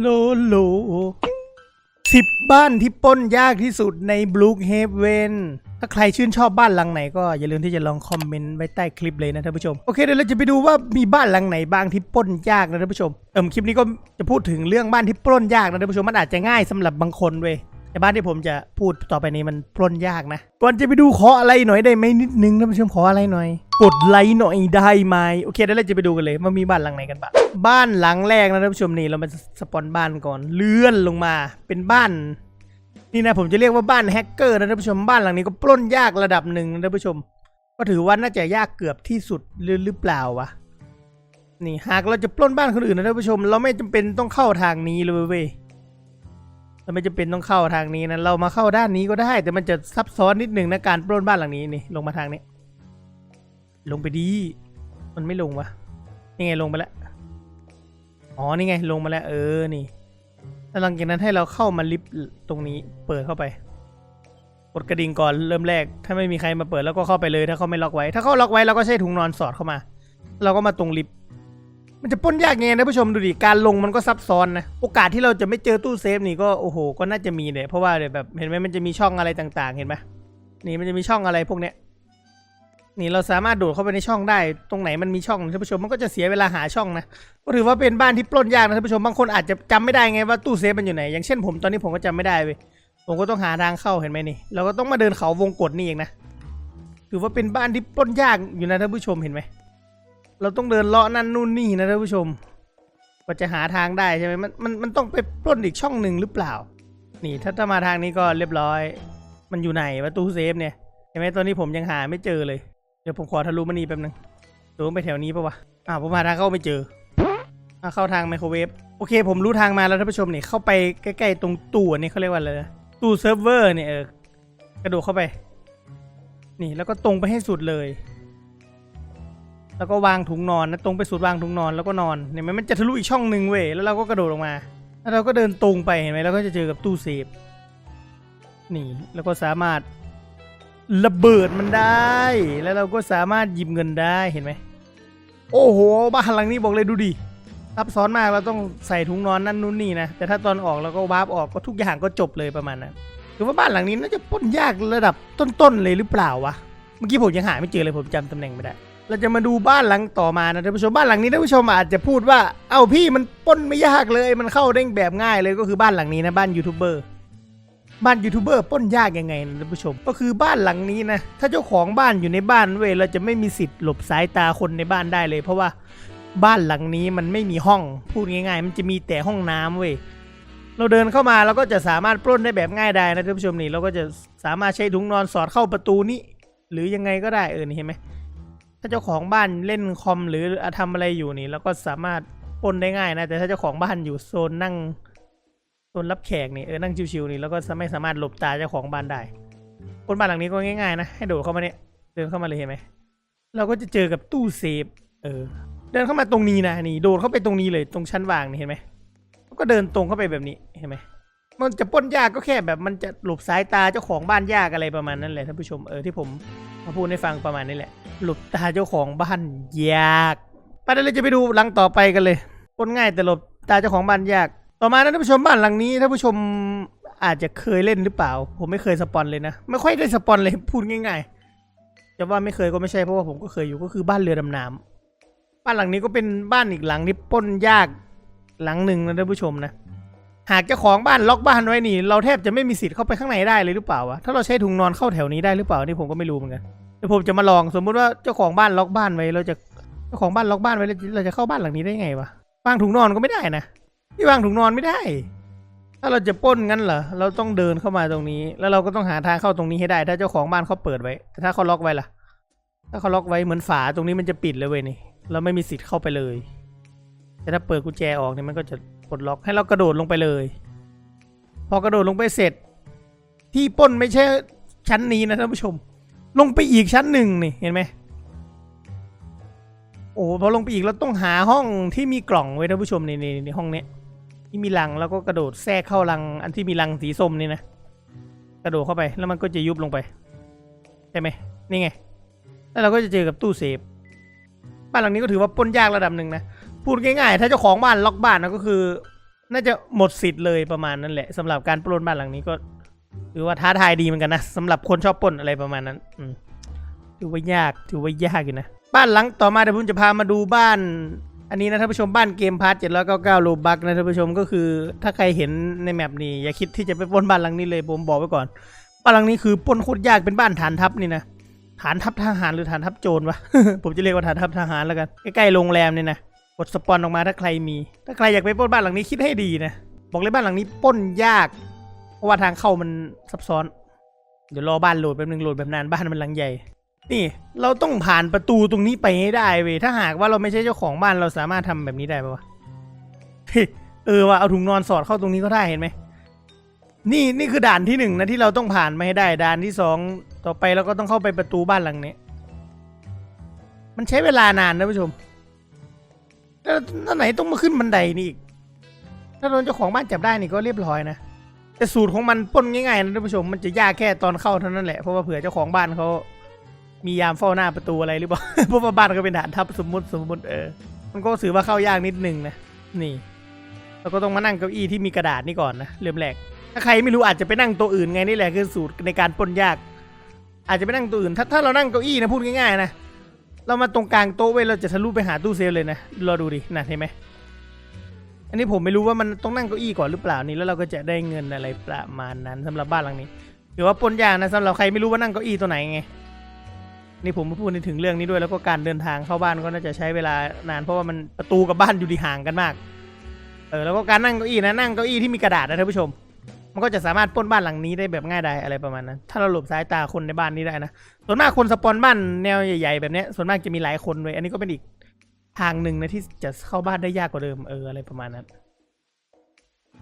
โลโลสิบบ้านที่ปล้นยากที่สุดในบลูเฮเวนถ้าใครชื่นชอบบ้านหลังไหนก็อย่าลืมที่จะลองคอมเมนต์ไว้ใต้คลิปเลยนะท่านผู้ชม โอเคเดี๋ยวเราจะไปดูว่ามีบ้านหลังไหนบ้างที่ปล้นยากนะท่านผู้ชม เอิมคลิปนี้ก็จะพูดถึงเรื่องบ้านที่ปล้นยากนะท่านผู้ชมมันอาจจะง่ายสำหรับบางคนเว้ย แต่บ้านที่ผมจะพูดต่อไปนี้มันปล้นยากนะ ก่อนจะไปดูขออะไรหน่อยได้ไหมนิดนึงท่านผู้ชมขออะไรหน่อย กดไลค์หน่อยได้ไหมโอเคเดี๋ยวเราจะไปดูกันเลยว่ามีบ้านหลังไหนกันบ้างบ้านหลังแรกนะท่านผู้ชมนี่เรามาสปอนบ้านก่อนเลื่อนลงมาเป็นบ้าน นี่นะผมจะเรียกว่าบ้านแฮกเกอร์นะท่านผู้ชมบ้านหลังนี้ก็ปล้นยากระดับหนึ่งนะท่านผู้ชม ก็ถือว่าน่าจะยากเกือบที่สุดหรือเปล่าวะนี่หากเราจะปล้นบ้านคนอื่นนะท่านผู้ชม เราไม่จำเป็นต้องเข้าทางนี้เลยเว้ย เราไม่จำเป็นต้องเข้าทางนี้นะเรามาเข้าด้านนี้ก็ได้ แต่มันจะซับซ้อนนิดหนึ่งนะการปล้นบ้านหลังนี้นี่ลงมาทางนี้ ลงไปดี มันไม่ลงวะนี่ไงลงไปแล้วอ๋อนี่ไงลงมาแล้วเออนี่แล้วหลังจากนั้นให้เราเข้ามาลิฟต์ตรงนี้เปิดเข้าไปกดกระดิ่งก่อนเริ่มแรก ถ้าไม่มีใครมาเปิดแล้วก็เข้าไปเลยถ้าเขาไม่ล็อกไว้ ถ้าเขาล็อกไว้เราก็ใช้ถุงนอนสอดเข้ามา เราก็มาตรงลิฟต์ มันจะป้นยากไงนะผู้ชมดูดิ การลงมันก็ซับซ้อนนะ โอกาสที่เราจะไม่เจอตู้เซฟนี่ก็โอ้โห ก็น่าจะมีเลยเพราะว่าเดี๋ยวแบบเห็นไหมมันจะมีช่องอะไรต่างๆ เห็นไหมนี่มันจะมีช่องอะไรพวกเนี้ย นี่เราสามารถโดดเข้าไปในช่องได้ ตรงไหนมันมีช่องท่านผู้ชมมันก็จะเสียเวลาหาช่องนะ ก็ถือว่าเป็นบ้านที่ปล้นยากนะท่านผู้ชมบางคนอาจจะจำไม่ได้ไงว่าตู้เซฟมันอยู่ไหน อย่างเช่นผมตอนนี้ผมก็จำไม่ได้เว้ย ผมก็ต้องหาทางเข้าเห็นไหมนี่ เราก็ต้องมาเดินเขาวงกดนี่เองนะ ถือว่าเป็นบ้านที่ปล้นยากอยู่นะท่านผู้ชมเห็นไหม เราต้องเดินเลาะนั่นนู่นนี่นะท่านผู้ชมกว่าจะหาทางได้ใช่ไหมมันมันมันต้องไปปล้นอีกช่องหนึ่งหรือเปล่า นี่ถ้าถ้ามาทางนี้ก็เรียบร้อย มันอยู่ไหนวะตู้เซฟเนี่ยเห็นไหมตอนนี้ผมยังหาไม่เจอเลย เดี๋ยวผมขอทะลุมันนี่แป๊บนึงดูไปแถวนี้ปะวะอ่าวผมหาทางเข้าไม่เจออะเข้าทางไมโครเวฟโอเค ผมรู้ทางมาแล้วท่านผู้ชมนี่เข้าไปใกล้ๆตรงตู้นนี้เขาเรียกว่าอะไรตู้เซิร์ฟเวอร์เนี่ยเออกระโดดเข้าไป นี่แล้วก็ตรงไปให้สุดเลย แล้วก็วางถุงนอนนะตรงไปสุดวางถุงนอนแล้วก็นอนเนี่ยมันจะทะลุอีกช่องหนึ่งเว้ยแล้วเราก็กระโดดลงมา แล้วเราก็เดินตรงไปเห็นไหมเราก็จะเจอกับตู้เซฟนี่แล้วก็สามารถระเบิดมันได้ แล้วเราก็สามารถหยิบเงินได้เห็นไหมโอ้โหบ้านหลังนี้บอกเลยดูดิซับซ้อนมากเราต้องใส่ถุงนอนนั่นนู่นนี่นะแต่ถ้าตอนออกเราก็วาร์ปออกก็ทุกอย่างก็จบเลยประมาณนั้นถือว่าบ้านหลังนี้น่าจะป้นยากระดับต้นๆเลยหรือเปล่าวะเมื่อกี้ผมยังหาไม่เจอเลยผมจำตำแหน่งไม่ได้ เราจะมาดูบ้านหลังต่อมานะท่านผู้ชมบ้านหลังนี้ท่านผู้ชมอาจจะพูดว่า เอ้าพี่มันป้นไม่ยากเลยมันเข้าได้แบบง่ายเลยก็คือบ้านหลังนี้นะบ้านยูทูบเบอร์บ้านยูทูบเบอร์ป้นยากยังไงนะท่านผู้ชม ก็คือบ้านหลังนี้นะ ถ้าเจ้าของบ้านอยู่ในบ้านเว้ยเราจะไม่มีสิทธิ์หลบสายตาคนในบ้านได้เลย เพราะว่าบ้านหลังนี้มันไม่มีห้องพูดง่าย ๆ มันจะมีแต่ห้องน้ำเว้ยเราเดินเข้ามาเราก็จะสามารถปล้นได้แบบง่ายได้นะท่านผู้ชมนี่เราก็จะสามารถใช้ถุงนอนสอดเข้าประตูนี้ หรือยังไงก็ได้เออนี่เห็นไหม ถ้าเจ้าของบ้านเล่นคอมหรือทำอะไรอยู่นี่เราก็สามารถป้นได้ง่ายนะ แต่ถ้าเจ้าของบ้านอยู่โซนนั่งโซนรับแขกนี่เออนั่งชิวๆนี่เราก็ไม่สามารถหลบตาเจ้าของบ้านได้ป้นบ้านหลังนี้ก็ง่ายๆนะให้โดดเข้ามาเนี่ยเดินเข้ามาเลยเห็นไหมเราก็จะเจอกับตู้เซฟเออเดินเข้ามาตรงนี้นะนี่โดดเข้าไปตรงนี้เลยตรงชั้นวางนี่เห็นไหมก็เดินตรงเข้าไปแบบนี้เห็นไหมมันจะป้นยากก็แค่แบบมันจะหลบสายตาเจ้าของบ้านยากอะไรประมาณนั้นแหละท่านผู้ชมเออที่ผมมาพูดให้ฟังประมาณนี้แหละ หลบตาเจ้าของบ้านยากไปเดี๋ยวเราจะไปดูหลังต่อไปกันเลยป้นง่ายแต่หลบตาเจ้าของบ้านยาก ต่อมานะท่านผู้ชมบ้านหลังนี้ท่านผู้ชมอาจจะเคยเล่นหรือเปล่า ผมไม่เคยสปอนเลยนะ ไม่ค่อยได้สปอนเลยพูดง่ายๆจะว่าไม่เคยก็ไม่ใช่เพราะว่าผมก็เคยอยู่ก็คือบ้านเรือดำน้ำบ้านหลังนี้ก็เป็นบ้านอีกหลังที่ป้นยากหลังหนึ่งนะท่านผู้ชมนะ หากเจ้าของบ้านล็อกบ้านไว้นี่ เราแทบจะไม่มีสิทธิ์เข้าไปข้างในได้เลยหรือเปล่าวะถ้าเราใช้ถุงนอนเข้าแถวนี้ได้หรือเปล่านี่ผมก็ไม่รู้เหมือนกัน ดี๋ยวผมจะมาลองสมมุติว่าเจ้าของบ้านล็อกบ้านไว้เราจะเจ้าของบ้านล็อกบ้านไว้เราจะเราจะเข้าบ้านหลังนี้ได้ไงวะวางถุงนอนก็ไม่ได้นะพี่วางถุงนอนไม่ได้ ถ้าเราจะป้นงั้นเหรอเราต้องเดินเข้ามาตรงนี้ แล้วเราก็ต้องหาทางเข้าตรงนี้ให้ได้ ถ้าเจ้าของบ้านเขาเปิดไว้แต่ถ้าเขาล็อกไว้ล่ะ ถ้าเขาล็อกไว้เหมือนฝาตรงนี้มันจะปิดเลยเว้ยนี่เราไม่มีสิทธิ์เข้าไปเลย แต่ถ้าเปิดกุญแจออกเนี่ยมันก็จะปลดล็อกให้เรากระโดดลงไปเลย พอกระโดดลงไปเสร็จ ที่ป้นไม่ใช่ชั้นนี้นะท่านผู้ชม ลงไปอีกชั้นหนึ่งนี่เห็นไหมโอ้พอลงไปอีกเราต้องหาห้องที่มีกล่องไว้ท่านผู้ชมในในในห้องเนี้ยที่มีรังแล้วก็กระโดดแทรกเข้ารัง อันที่มีรังสีส้มนี่นะกระโดดเข้าไปแล้วมันก็จะยุบลงไปใช่ไหมนี่ไง แล้วเราก็จะเจอกับตู้เซฟบ้านหลังนี้ก็ถือว่าป้นยากระดับหนึ่งนะพูดง่ายๆ ถ้าเจ้าของบ้านล็อกบ้านนะก็คือ น่าจะหมดสิทธิ์เลยประมาณนั้นแหละสำหรับการปล้นบ้านหลังนี้ก็ ถือว่าท้าทายดีเหมือนกันนะสำหรับคนชอบปล้นอะไรประมาณนั้นถือว่ายากถือว่ายากอยู่นะ บ้านหลังต่อมาเดี๋ยวผมจะพามาดูบ้าน อันนี้นะท่านผู้ชมบ้านเกมพาร์ทเจ็ดร้อยเก้าเก้าโลบักนะท่านผู้ชมก็คือ ถ้าใครเห็นในแมปนี้อย่าคิดที่จะไปปล้นบ้านหลังนี้เลยผมบอกไว้ก่อน บ้านหลังนี้คือปล้นโคตรยากเป็นบ้านฐานทัพนี่นะฐานทัพทหารหรือฐานทัพโจรวะผมจะเรียกว่าฐานทัพทหารแล้วกันใกล้ๆโรงแรมเนี่ยนะกดสปอนออกมาถ้าใครมี ถ้าใครอยากไปปล้นบ้านหลังนี้คิดให้ดีนะบอกเลยบ้านหลังนี้ปล้นยาก เพราะว่าทางเข้ามันซับซ้อน เดี๋ยวรอบ้านโหลดแป๊บนึงโหลดแบบนานบ้านมันหลังใหญ่ นี่เราต้องผ่านประตูตรงนี้ไปให้ได้เว้ยถ้าหากว่าเราไม่ใช่เจ้าของบ้านเราสามารถทำแบบนี้ได้ปะวะเออว่าเอาถุงนอนสอดเข้าตรงนี้ก็ได้เห็นไหมนี่นี่คือด่านที่หนึ่งนะที่เราต้องผ่านมาให้ได้ด่านที่สองต่อไปเราก็ต้องเข้าไปประตูบ้านหลังนี้ มันใช้เวลานานนะผู้ชมแล้วไหนต้องมาขึ้นบันไดนี่อีกถ้าโดนเจ้าของบ้านจับได้นี่ก็เรียบร้อยนะ แต่สูตรของมันปล้นง่ายๆนะท่านผู้ชมมันจะยากแค่ตอนเข้าเท่านั้นแหละเพราะว่าเผื่อเจ้าของบ้านเขามียามเฝ้าหน้าประตูอะไรหรือเปล่า เพราะว่าบ้านก็เป็นฐานทัพสมมติสมมติเออ มันก็ถือว่าเข้ายากนิดนึงนะนี่เราก็ต้องมานั่งเก้าอี้ที่มีกระดาษนี่ก่อนนะเริ่มแรกถ้าใครไม่รู้อาจจะไปนั่งตัวอื่นไงนี่แหละคือสูตรในการปล้นยาก อาจจะไปนั่งตัวอื่น ถ้าถ้าเรานั่งเก้าอี้นะพูดง่ายๆนะเรามาตรงกลางโต๊ะเว้ยเราจะทะลุไปหาตู้เซฟเลยนะรอดูดินะเห็นไหม อันนี้ผมไม่รู้ว่ามันต้องนั่งเก้าอี้ก่อนหรือเปล่านี่แล้วเราก็จะได้เงินอะไรประมาณนั้นสำหรับบ้านหลังนี้ถือว่าปนยากนะสำหรับใครไม่รู้ว่านั่งเก้าอี้ตัวไหนไงนี่ผมพูดในถึงเรื่องนี้ด้วยแล้วก็การเดินทางเข้าบ้านก็น่าจะใช้เวลานานเพราะว่ามันประตูกับบ้านอยู่ดีห่างกันมากเออแล้วก็การนั่งเก้าอี้นะนั่งเก้าอี้ที่มีกระดาษนะท่านผู้ชม มันก็จะสามารถป้นบ้านหลังนี้ได้แบบง่ายดายอะไรประมาณนั้นถ้าเราหลบสายตาคนในบ้านนี้ได้นะส่วนมากคนสปอนบ้านแนวใหญ่ๆแบบนี้ส่วนมากจะมีหลายคนเลยอันนี้ก็เป็นอีก ทางหนึ่งนะที่จะเข้าบ้านได้ยากกว่าเดิมเอออะไรประมาณนั้น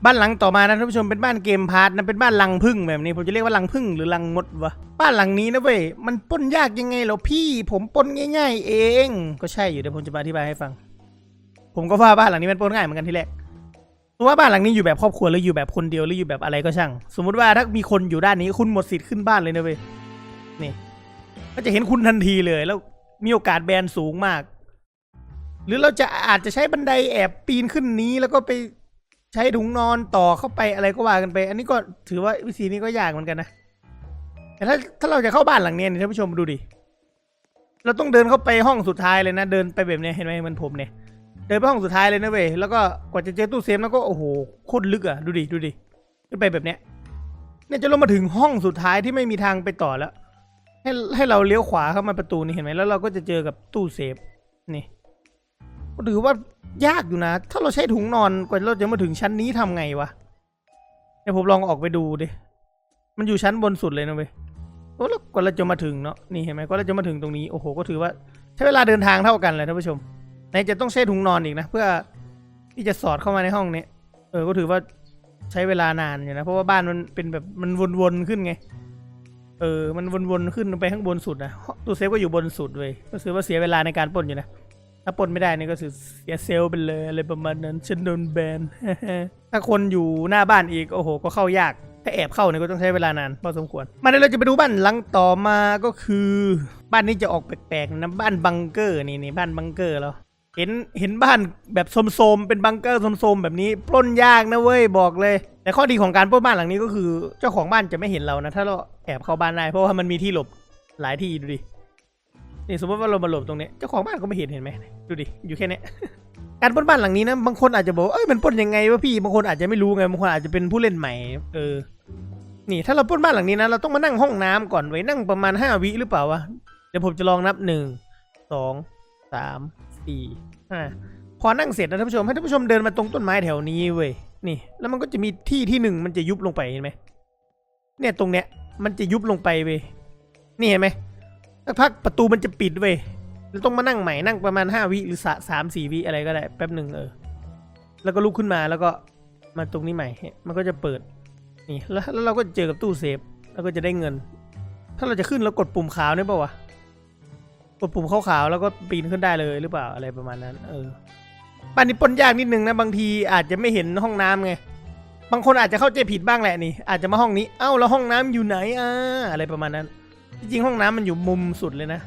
บ้านหลังต่อมานะท่านผู้ชมเป็นบ้านเกมพาร์ทนะเป็นบ้านลังพึ่งแบบนี้ผมจะเรียกว่าลังพึ่งหรือลังมดวะบ้านหลังนี้นะเว้ยมันป้นยากยังไงเหรอพี่ ผมป้นง่าย ๆ เอง ก็ใช่อยู่เดี๋ยวผมจะมาอธิบายให้ฟัง ผมก็ว่าบ้านหลังนี้มันป้นง่ายเหมือนกันทีแรกสมมติว่าบ้านหลังนี้อยู่แบบครอบครัวหรืออยู่แบบคนเดียวหรืออยู่แบบอะไรก็ช่าง สมมุติว่าถ้ามีคนอยู่ด้านนี้คุณหมดสิทธิ์ขึ้นบ้านเลยนะเว้ยนี่ก็จะเห็นคุณทันทีเลยแล้วมีโอกาสแบนสูงมาก หรือเราจะอาจจะใช้บันไดแอบปีนขึ้นนี้แล้วก็ไปใช้ถุงนอนต่อเข้าไปอะไรก็ว่ากันไป อันนี้ก็ถือว่าวิธีนี้ก็ยากเหมือนกันนะแต่ถ้าถ้าเราจะเข้าบ้านหลังนี้นี่ท่านผู้ชมดูดิเราต้องเดินเข้าไปห้องสุดท้ายเลยนะเดินไปแบบนี้เห็นไหมมันผมเนี่ยเดินไปห้องสุดท้ายเลยนะเว้ยแล้วก็กว่าจะเจอตู้เซฟแล้วก็โอ้โหโคตรลึกอะดูดิดูดิขึ้นไปแบบเนี้ยเนี่ยจะลงมาถึงห้องสุดท้ายที่ไม่มีทางไปต่อแล้ว ให้ให้เราเลี้ยวขวาเข้ามาประตูนี่เห็นไหมแล้วเราก็จะเจอกับตู้เซฟนี่ ก็ถือว่ายากอยู่นะ ถ้าเราใช้ถุงนอนกว่าเราจะมาถึงชั้นนี้ทำไงวะเดี๋ยวผมลองออกไปดูดิ มันอยู่ชั้นบนสุดเลยนะเว้ยโอ้แล้วกว่าเราจะมาถึงเนาะ นี่เห็นไหมกว่าเราจะมาถึงตรงนี้ โอ้โห ก็ถือว่าใช้เวลาเดินทางเท่ากันเลยท่านผู้ชมไหนจะต้องใช้ถุงนอนอีกนะ เพื่อที่จะสอดเข้ามาในห้องนี้ เออ ก็ถือว่าใช้เวลานานอยู่นะ เพราะว่าบ้านมันเป็นแบบมันวนๆขึ้นไง เออ มันวนๆขึ้นไปข้างบนสุดนะตู้เซฟก็อยู่บนสุดเว้ยก็ถือว่าเสียเวลาในการปล้นอยู่นะ ถ้าปล้นไม่ได้นี่ก็คือเสียเซลล์ไปเลยอะไรประมาณนั้นฉันโดนแบน ถ้าคนอยู่หน้าบ้านอีก โอ้โห ก็เข้ายาก ถ้าแอบเข้าเนี่ยก็ต้องใช้เวลานานพอสมควร มาเดี๋ยวเราจะไปดูบ้านหลังต่อมาก็คือ บ้านนี้จะออกแปลกๆนะบ้านบังเกอร์นี่นี่บ้านบังเกอร์แล้วเห็นเห็นบ้านแบบโสมๆเป็นบังเกอร์โสมๆแบบนี้ปล้นยากนะเว้ยบอกเลย แต่ข้อดีของการปล้นบ้านหลังนี้ก็คือ เจ้าของบ้านจะไม่เห็นเรานะ ถ้าเราแอบเข้าบ้านได้เพราะว่ามันมีที่หลบหลายที่ดูดิ นี่สมมติว่าเรามาหลบตรงนี้เจ้าของบ้านก็ไม่เห็นเห็นไหมดูดิอยู่แค่เนี้ยการปล้นบ้านหลังนี้นะบางคนอาจจะบอกเอ้ยมันปล้นยังไงวะพี่บางคนอาจจะไม่รู้ไงบางคนอาจจะเป็นผู้เล่นใหม่เออนี่ถ้าเราปล้นบ้านหลังนี้นะเราต้องมานั่งห้องน้ำก่อนไว้นั่งประมาณห้าวิหรือเปล่าวะเดี๋ยวผมจะลองนับหนึ่งสองสามสี่ห้าพอนั่งเสร็จนะท่านผู้ชมให้ท่านผู้ชมเดินมาตรงต้นไม้แถวนี้เว้ยนี่ แล้วมันก็จะมีที่ที่หนึ่งมันจะยุบลงไปเห็นไหมเนี่ยตรงเนี้ยมันจะยุบลงไปเว้ยนี่เห็นไหม สักพักประตูมันจะปิดเว้ยเราต้องมานั่งใหม่นั่งประมาณห้าวิหรือสามสี่วิอะไรก็ได้แป๊บหนึ่งเออ แล้วก็ลุกขึ้นมาแล้วก็มาตรงนี้ใหม่ มันก็จะเปิด นี่แล้วแล้วเราก็เจอกับตู้เซฟแล้วก็จะได้เงิน ถ้าเราจะขึ้นแล้วกดปุ่มขาวเนี่ยเปล่าวะกดปุ่มขาวๆแล้วก็ปีนขึ้นได้เลยหรือเปล่าอะไรประมาณนั้น เออบ้านนี้ปนยากนิดนึงนะบางทีอาจจะไม่เห็นห้องน้ำไงบางคนอาจจะเข้าใจผิดบ้างแหละนี่ อาจจะมาห้องนี้ เอ้าแล้วห้องน้ำอยู่ไหนอ่าอะไรประมาณนั้น จริงห้องน้ำมันอยู่มุมสุดเลยนะ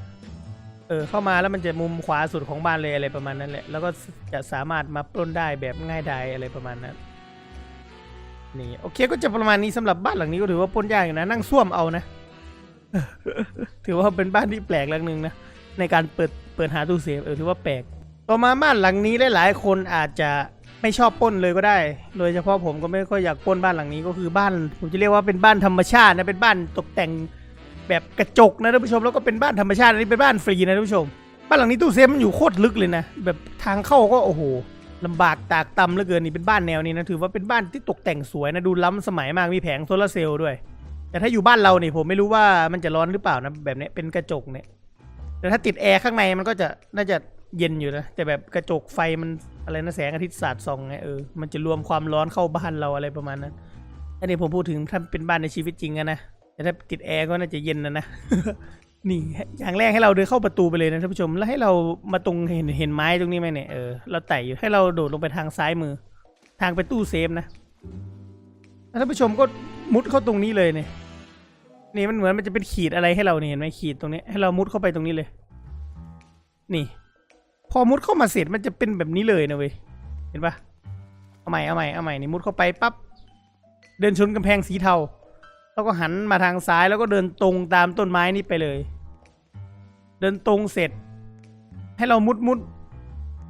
เออเข้ามาแล้วมันจะมุมขวาสุดของบ้านเลยอะไรประมาณนั้นแหละ แล้วก็จะสามารถมาปล้นได้แบบง่ายดายอะไรประมาณนั้น นี่โอเคก็จะประมาณนี้สำหรับบ้านหลังนี้ก็ถือว่าปล้นยากอยู่นะ นั่งซ่วมเอานะ ถือว่าเป็นบ้านที่แปลกหลังหนึ่งนะ ในการเปิดเปิดหาตู้เซฟเออถือว่าแปลก ต่อมาบ้านหลังนี้หลายๆคนอาจจะไม่ชอบปล้นเลยก็ได้ โดยเฉพาะผมก็ไม่ค่อยอยากปล้นบ้านหลังนี้ก็คือบ้าน ผมจะเรียกว่าเป็นบ้านธรรมชาตินะเป็นบ้านตกแต่ง แบบกระจกนะท่านผู้ชมแล้วก็เป็นบ้านธรรมชาติอันนี้เป็นบ้านฟรีนะท่านผู้ชม บ้านหลังนี้ตู้เซฟมันอยู่โคตรลึกเลยนะแบบทางเข้าก็โอ้โหลำบากตากตำเหลือเกินนี่เป็นบ้านแนวนี้นะถือว่าเป็นบ้านที่ตกแต่งสวยนะดูล้ำสมัยมากมีแผงโซลาร์เซลล์ด้วย แต่ถ้าอยู่บ้านเราเนี่ยผมไม่รู้ว่ามันจะร้อนหรือเปล่านะแบบนี้เป็นกระจกเนี่ยแต่ถ้าติดแอร์ข้างในมันก็จะน่าจะเย็นอยู่นะแต่แบบกระจกไฟมันอะไรนะแสงอาทิตย์สาดส่องไงเออมันจะรวมความร้อนเข้าบ้านเราอะไรประมาณนั้นอันนี้ผมพูดถึงถ้าเป็นบ้านในชีวิตจริงนะ แต่ถ้าติดแอร์ก็น่าจะเย็นนะนะ นี่อย่างแรกให้เราเดินเข้าประตูไปเลยนะท่านผู้ชม แล้วให้เรามาตรงเห็นเห็นไม้ตรงนี้ไหมเนี่ยเออเราไต่อยู่ให้เราโดดลงไปทางซ้ายมือ ทางไปตู้เซฟนะท่านผู้ชมก็มุดเข้าตรงนี้เลยเนี่ยนี่มันเหมือนมันจะเป็นขีดอะไรให้เราเนี่ยเห็นไหมขีดตรงนี้ ให้เรามุดเข้าไปตรงนี้เลย นี่ พอมุดเข้ามาเสร็จมันจะเป็นแบบนี้เลยนะเว้ยเห็นปะเอาใหม่เอาใหม่เอาใหม่นี่มุดเข้าไปปั๊บเดินชนกำแพงสีเทา แล้วก็หันมาทางซ้ายแล้วก็เดินตรงตามต้นไม้นี้ไปเลย เดินตรงเสร็จ ให้เรามุดมุด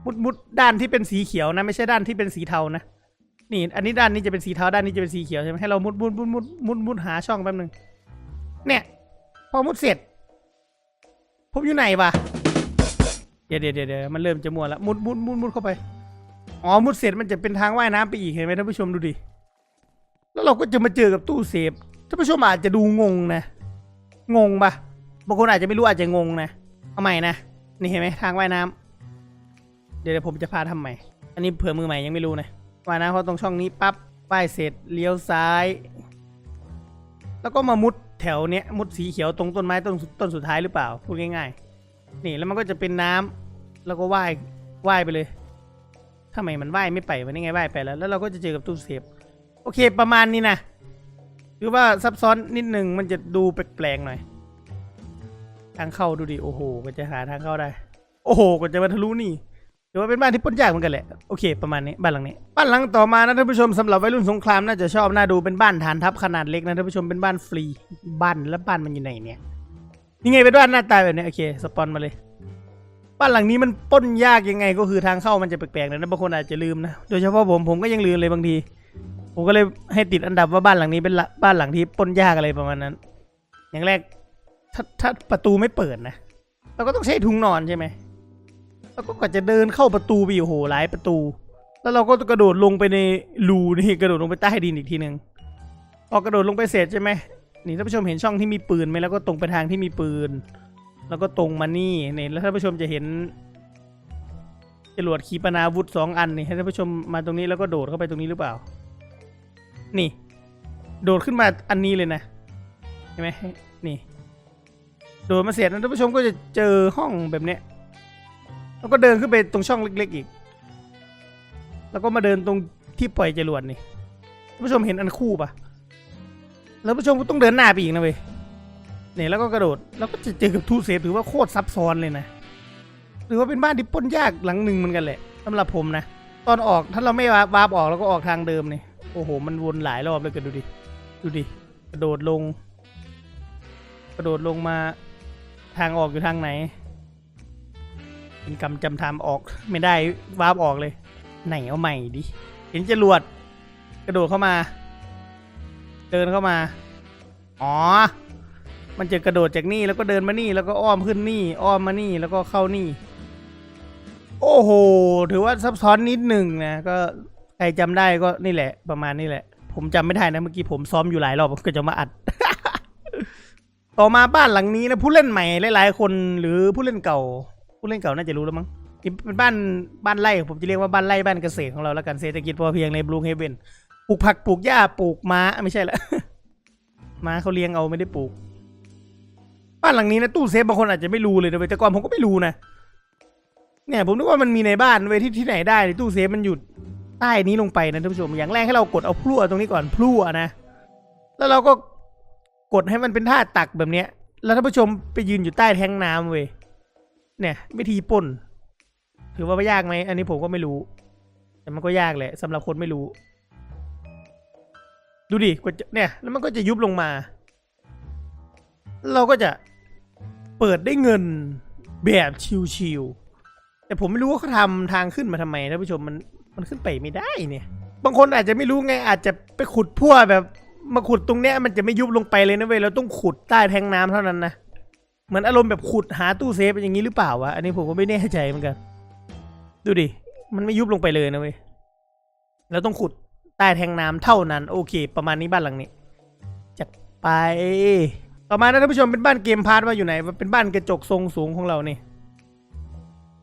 มุดมุดด้านที่เป็นสีเขียวนะ ไม่ใช่ด้านที่เป็นสีเทานะนี่ อันนี้ด้านนี้จะเป็นสีเทาด้านนี้จะเป็นสีเขียวใช่ไหมให้เรามุดมุดมุดมุดมุดมุดหาช่องแป๊บหนึงเนี่ย พอมุดเสร็จผมอยู่ไหนวะเดี๋ยวเดี๋ยวเดี๋ยวมันเริ่มจะมัวแล้วมุดมุดมุดมุดเข้าไปอ๋อมุดเสร็จมันจะเป็นทางว่ายน้ำไปอีกเห็นไหมท่านผู้ชมดูดิแล้วเราก็จะมาเจอกับตู้เซฟ ท่านผู้ชมอาจจะดูงงนะ งงปะบางคนอาจจะไม่รู้อาจจะงงนะ เอาใหม่นะ นี่เห็นไหมทางว่ายน้ำเดี๋ยวเดี๋ยวผมจะพาทำใหม่ อันนี้เผื่อมือใหม่ยังไม่รู้นะว่ายน้ำเพราะตรงช่องนี้ปั๊บว่ายเสร็จเลี้ยวซ้าย แล้วก็มามุดแถวเนี้ยมุดสีเขียวตรงต้นไม้ต้นต้นสุดท้ายหรือเปล่า พูดง่ายๆ นี่แล้วมันก็จะเป็นน้ำแล้วก็ว่ายว่ายไปเลยทำไมมันว่ายไม่ไปมันยังไงว่ายไปแล้ว แล้วเราก็จะเจอกับตู้เซฟโอเคประมาณนี้นะ คือว่าซับซ้อนนิดหนึ่งมันจะดูแปลกๆหน่อย ทางเข้าดูดิโอ้โหก็จะหาทางเข้าได้ โอ้โหก็จะมาทะลุนี่ถือว่าเป็นบ้านที่ป้นยากเหมือนกันแหละโอเคประมาณนี้บ้านหลังนี้บ้านหลังต่อมานะท่านผู้ชมสำหรับวัยรุ่นสงครามน่าจะชอบน่าดูเป็นบ้านฐานทัพขนาดเล็กนะท่านผู้ชมเป็นบ้านฟรีบ้านแล้วบ้านมันอยู่ไหนเนี่ยนี่ไงเป็นบ้านหน้าตาแบบนี้โอเคสปอนมาเลย บ้านหลังนี้มันป้นยากยังไงก็คือทางเข้ามันจะแปลกๆนะบางคนอาจจะลืมนะโดยเฉพาะผมผมก็ยังลืมเลยบางที ผมก็เลยให้ติดอันดับว่าบ้านหลังนี้เป็นบ้านหลังที่ปล้นยากอะไรประมาณนั้น อย่างแรกถ้าถ้าประตูไม่เปิดนะเราก็ต้องใช้ถุงนอนใช่ไหมแล้วก็กว่าจะเดินเข้าประตูไปโอ้โหหลายประตู แล้วเราก็กระโดดลงไปในรูนี่กระโดดลงไปใต้ดินอีกทีหนึ่งพอกระโดดลงไปเสร็จใช่ไหมนี่ท่านผู้ชมเห็นช่องที่มีปืนไหมแล้วก็ตรงไปทางที่มีปืน แล้วก็ตรงมานี่นี่แล้วท่านผู้ชมจะเห็นจรวดขีปนาวุธสองอันนี่ให้ท่านผู้ชมมาตรงนี้แล้วก็โดดเข้าไปตรงนี้หรือเปล่า นี่ โดดขึ้นมาอันนี้เลยนะเห็นไหมนี่ โดดมาเสร็จแล้วท่านผู้ชมก็จะเจอห้องแบบเนี้ยแล้วก็เดินขึ้นไปตรงช่องเล็ก ๆ อีก แล้วก็มาเดินตรงที่ปล่อยจรวดนี่ท่านผู้ชมเห็นอันคู่ปะแล้วผู้ชมก็ต้องเดินหน้าไปอีกนะเว้ยเนี่ยแล้วก็กระโดดแล้วก็จะเจอกับทูเซฟถือว่าโคตรซับซ้อนเลยนะถือว่าเป็นบ้านที่ปนยากหลังหนึ่งเหมือนกันแหละสำหรับผมนะ ตอนออกถ้าเราไม่วาร์ปออกแล้วก็ออกทางเดิมนี่ โอ้โห มันวนหลายรอบเลยกันดูดิ ดูดิ กระโดดลง กระโดดลงมา ทางออกอยู่ทางไหน เป็นกำจำทามออกไม่ได้วาร์ปออกเลย ไหนเอาใหม่ดิ เห็นจรวด กระโดดเข้ามา เดินเข้ามา อ๋อ มันจะกระโดดจากนี่แล้วก็เดินมานี่แล้วก็อ้อมขึ้นนี่ อ้อมมานี่แล้วก็เข้านี่ โอ้โห ถือว่าซับซ้อนนิดหนึ่งนะ ก็ ใครจำได้ก็นี่แหละ ประมาณนี้แหละ ผมจำไม่ได้นะเมื่อกี้ผมซ้อมอยู่หลายรอบก็จะมาอัด ต่อมาบ้านหลังนี้นะผู้เล่นใหม่หลายๆ คนหรือผู้เล่นเก่า ผู้เล่นเก่าน่าจะรู้แล้วมั้งนี่เป็นบ้านบ้านไร่ผมจะเรียกว่าบ้านไร่บ้านเกษตรของเราแล้วกันเศรษฐกิจพอเพียงในบลูเฮเวนปลูกผักปลูกหญ้าปลูกม้าไม่ใช่ละม้าเขาเลี้ยงเอาไม่ได้ปลูก บ้านหลังนี้นะตู้เซฟบางคนอาจจะไม่รู้เลยนะเว้ยแต่ก่อนผมก็ไม่รู้นะเนี่ยผมนึกว่ามันมีในบ้านเว้ยที่ที่ไหนได้ตู้เซฟมันอยู่ ใต้นี้ลงไปนะท่านผู้ชม อย่างแรกให้เรากดเอาพลั่วตรงนี้ก่อนพลั่วนะ แล้วเราก็กดให้มันเป็นท่าตักแบบเนี้ย แล้วท่านผู้ชมไปยืนอยู่ใต้แทงน้ำเว้ย เนี่ยวิธีปล้นถือว่าไม่ยากไหม อันนี้ผมก็ไม่รู้ แต่มันก็ยากแหละสำหรับคนไม่รู้ ดูดิกว่าจะเนี่ย แล้วมันก็จะยุบลงมา เราก็จะเปิดได้เงินแบบชิวๆแต่ผมไม่รู้ว่าเขาทำทางขึ้นมาทำไมท่านผู้ชมมัน มันขึ้นไปไม่ได้เนี่ย บางคนอาจจะไม่รู้ไงอาจจะไปขุดพั่วแบบ มาขุดตรงเนี้ยมันจะไม่ยุบลงไปเลยนะเว้ยเราต้องขุดใต้แทงน้ำเท่านั้นนะเหมือนอารมณ์แบบขุดหาตู้เซฟอย่างนี้หรือเปล่าวะอันนี้ผมก็ไม่แน่ใจเหมือนกัน ดูดิมันไม่ยุบลงไปเลยนะเว้ยเราต้องขุดใต้แทงน้ำเท่านั้น โอเค ประมาณนี้บ้านหลังนี้จัดไป ต่อมานะท่านผู้ชมเป็นบ้านเกมพาร์ทว่าอยู่ไหนเป็นบ้านกระจกทรงสูงของเรานี่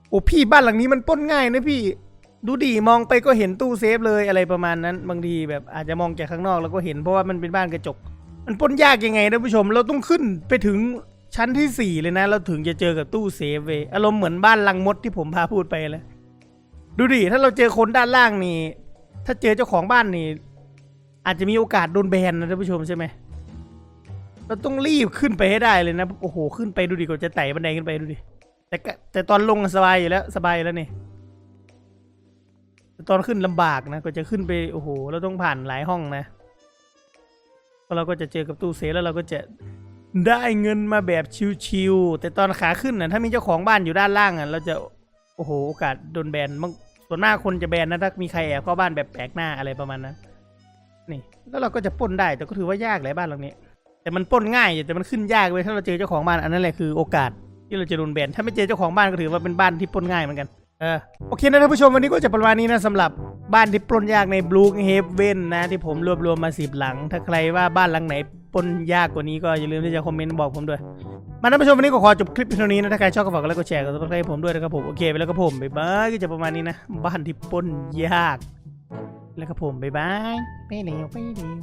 โอ้พี่บ้านหลังนี้มันปล้นง่ายนะพี่ ดูดิมองไปก็เห็นตู้เซฟเลยอะไรประมาณนั้น บางทีแบบอาจจะมองจากข้างนอกแล้วก็เห็นเพราะว่ามันเป็นบ้านกระจก มันป้นยากยังไงท่านผู้ชม เราต้องขึ้นไปถึงชั้นที่สี่เลยนะ เราถึงจะเจอกับตู้เซฟเวยอารมณ์เหมือนบ้านลังมดที่ผมพาพูดไปเลยดูดิถ้าเราเจอคนด้านล่างนี่ ถ้าเจอเจ้าของบ้านนี่ อาจจะมีโอกาสโดนแบนนะท่านผู้ชมใช่ไหมเราต้องรีบขึ้นไปให้ได้เลยนะโอ้โหขึ้นไปดูดิกว่าจะไต่บันไดขึ้นไปดูดิแต่แต่ตอนลงสบายอยู่แล้วสบายแล้วนี่ ตอนขึ้นลำบากนะก็จะขึ้นไปโอ้โหเราต้องผ่านหลายห้องนะเราก็จะเจอกับตู้เซฟแล้วเราก็จะได้เงินมาแบบชิวๆแต่ตอนขาขึ้นนะถ้ามีเจ้าของบ้านอยู่ด้านล่างอะเราจะโอ้โหโอกาสโดนแบนบางส่วนมากคนจะแบนนะถ้ามีใครแอบเข้าบ้านแบบแปลกหน้าอะไรประมาณนั้นนี่แล้วเราก็จะป้นได้แต่ก็ถือว่ายากหละบ้านหลังนี้ แต่มันป้นง่ายอยู่แต่มันขึ้นยากเว้ยถ้าเราเจอเจ้าของบ้านอันนั้นแหละคือโอกาสที่เราจะโดนแบนถ้าไม่เจอเจ้าของบ้านก็ถือว่าเป็นบ้านที่ป้นง่ายเหมือนกัน เออโอเคนะท่านผู้ชมวันนี้ก็จะประมาณนี้นะสำหรับบ้านที่ปล้นยากในบลูเฮฟเว่นนะ ที่ผมรวบรวมมาสิบหลัง ถ้าใครว่าบ้านหลังไหนปล้นยากกว่านี้ก็อย่าลืมที่จะคอมเมนต์บอกผมด้วย มาท่านผู้ชมวันนี้ก็ขอจบคลิปเท่านี้นะ ถ้าใครชอบก็ฝากกดไลค์กดแชร์กดติดตามให้ผมด้วยนะครับผม โอเคไปแล้วครับผมบ๊ายบายก็จะประมาณนี้นะ บ้านที่ปล้นยาก แล้วครับผมบ๊ายบายไปเร็วไปเร็ว